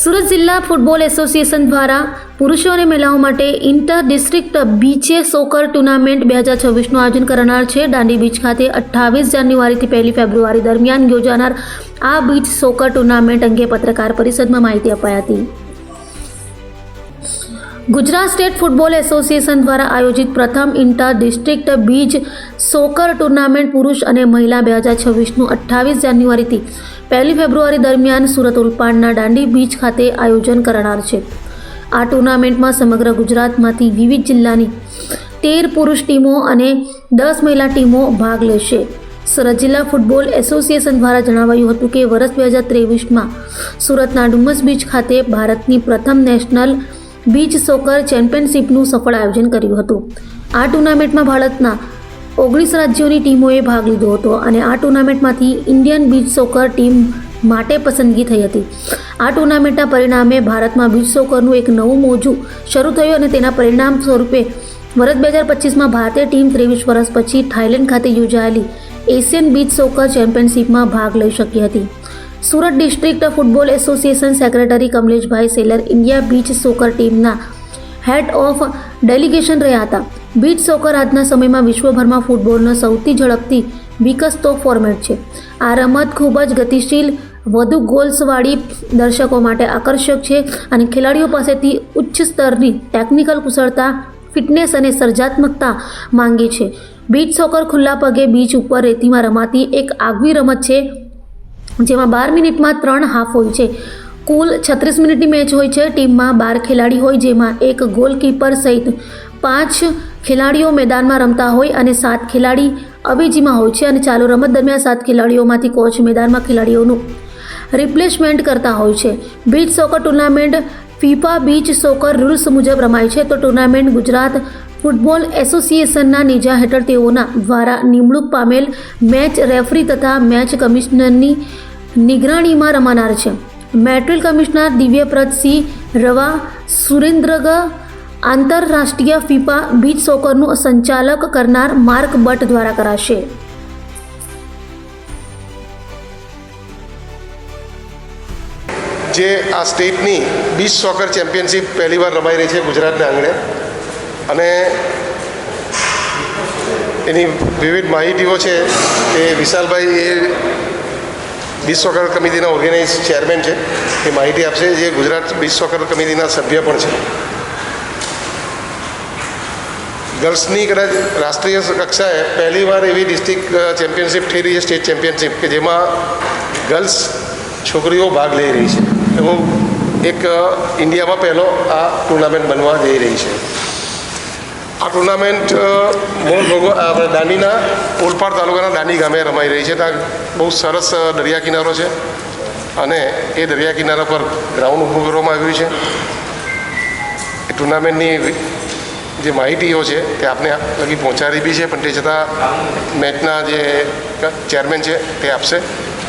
સુરત જિલ્લા football association દ્વારા પુરુષો અને મહિલાઓ માટે ઇન્ટર ડિસ્ટ્રિક્ટ બીચે સોકર ટુર્નામેન્ટ બે હજાર છવ્વીસનું આયોજન કરનાર છે. દાંડી બીચ ખાતે અઠ્ઠાવીસ જાન્યુઆરીથી પહેલી ફેબ્રુઆરી દરમિયાન યોજાનાર આ બીચ સોકર ટુર્નામેન્ટ અંગે પત્રકાર પરિષદમાં માહિતી અપાઈ હતી. ગુજરાત સ્ટેટ ફૂટબોલ એસોસિએશન દ્વારા આયોજિત પ્રથમ inter district beach soccer tournament પુરુષ અને મહિલા બે હજાર છવ્વીસનું અઠ્ઠાવીસ જાન્યુઆરીથી પહેલી ફેબ્રુઆરી દરમિયાન સુરત ઉલપાડના દાંડી બીચ ખાતે આયોજન કરનાર છે. આ ટુર્નામેન્ટમાં સમગ્ર ગુજરાતમાંથી વિવિધ જિલ્લાની તેર પુરુષ ટીમો અને દસ મહિલા ટીમો ભાગ લેશે. સુરત જિલ્લા ફૂટબોલ એસોસિએશન દ્વારા જણાવાયું હતું કે વર્ષ બે હજાર ત્રેવીસમાં સુરતના ડુમસ બીચ ખાતે ભારતની પ્રથમ નેશનલ બીચ સોકર ચેમ્પિયનશિપનું સફળ આયોજન કર્યું હતું. આ ટુર્નામેન્ટમાં ભારતના ઓગણીસ રાજ્યોની ટીમોએ ભાગ લીધો હતો અને આ ટુર્નામેન્ટમાંથી ઇન્ડિયન બીચ સોકર ટીમ માટે પસંદગી થઈ હતી. આ ટુર્નામેન્ટના પરિણામે ભારતમાં બીચ સોકરનું એક નવું મોજું શરૂ થયું અને તેના પરિણામ સ્વરૂપે વર્ષ બે હજાર પચીસમાં ભારતીય ટીમ ત્રેવીસ વર્ષ પછી થાઇલેન્ડ ખાતે યોજાયેલી એશિયન બીચ સોકર ચેમ્પિયનશિપમાં ભાગ લઈ શકી હતી. Surat district football association secretary Kamleshbhai seller India beach soccer ટીમના હેડ ઓફ ડેલિગેશન રહ્યા હતા. બીચ સોકર આજના સમયમાં વિશ્વભરમાં ફૂટબોલનો સૌથી ઝડપથી વિકસતો ફોર્મેટ છે. આ રમત ખૂબ જ ગતિશીલ, વધુ ગોલ્સવાળી દર્શકો માટે આકર્ષક છે અને ખેલાડીઓ પાસેથી ઉચ્ચ સ્તરની ટેકનિકલ કુશળતા ફિટનેસ અને સર્જાત્મકતા માંગે છે. બીચ સોકર ખુલ્લા પગે બીચ ઉપર રેતીમાં રમાતી એક આગવી રમત છે, જેમાં બાર મિનિટમાં ત્રણ હાફ હોય છે. કુલ છત્રીસ મિનિટની મેચ હોય છે, ટીમમાં બાર ખેલાડી હોય, જેમાં એક ગોલકીપર સહિત પાંચ ખેલાડીઓ મેદાનમાં રમતા હોય અને સાત ખેલાડી અવેજીમાં હોય છે અને ચાલુ રમત દરમિયાન સાત ખેલાડીઓમાંથી કોચ મેદાનમાં ખેલાડીઓનું રિપ્લેસમેન્ટ કરતા હોય છે. Beach soccer tournament FIFA beach soccer rules મુજબ રમાય છે. તો ટુર્નામેન્ટ ગુજરાત ફૂટબોલ એસોસિએશનના નેજા હેઠળ તેઓના દ્વારા નિમણૂક પામેલ મેચ રેફરી તથા મેચ કમિશનરની નિગરાણીમાં રમાનાર છે. મેટ્રિલ કમિશનર દિવ્યપ્રત સિંહ રવા સુરેન્દ્રગ આંતરરાષ્ટ્રીય ફિફા બીચ સોકરનું સંચાલક કરનાર માર્ક બટ દ્વારા કરાશે. જે આ સ્ટેટની બીચ સોકર ચેમ્પિયનશિપ પહેલીવાર રમાઈ રહી છે ગુજરાતના આંગણે. અને એની વિવિધ માહિતીઓ છે એ વિશાલભાઈ એ બીચ સોકર કમિટીના ઓર્ગેનાઇઝ ચેરમેન છે. એ માહિતી આપશે જે ગુજરાત બીચ સોકર કમિટીના સભ્ય પણ છે. ગર્લ્સની કદાચ રાષ્ટ્રીય કક્ષાએ પહેલીવાર એવી ડિસ્ટ્રિક્ટ ચેમ્પિયનશિપ થઈ રહી છે, સ્ટેટ ચેમ્પિયનશિપ, કે જેમાં ગર્લ્સ છોકરીઓ ભાગ લઈ રહી છે. એવું એક ઇન્ડિયામાં પહેલો આ ટુર્નામેન્ટ બનવા જઈ રહી છે. આ ટુર્નામેન્ટ મૂળ ભોગો આપણે દાંડીના ઓલપાડ તાલુકાના દાંડી ગામે રમાઈ રહી છે. ત્યાં બહુ સરસ દરિયા કિનારો છે અને એ દરિયા કિનારા પર ગ્રાઉન્ડ ઊભું કરવામાં આવ્યું છે. એ ટુર્નામેન્ટની જે માહિતીઓ છે તે આપને લગી પહોંચાડી બી છે, પણ તે છતાં મેચના જે ચેરમેન છે તે આપશે.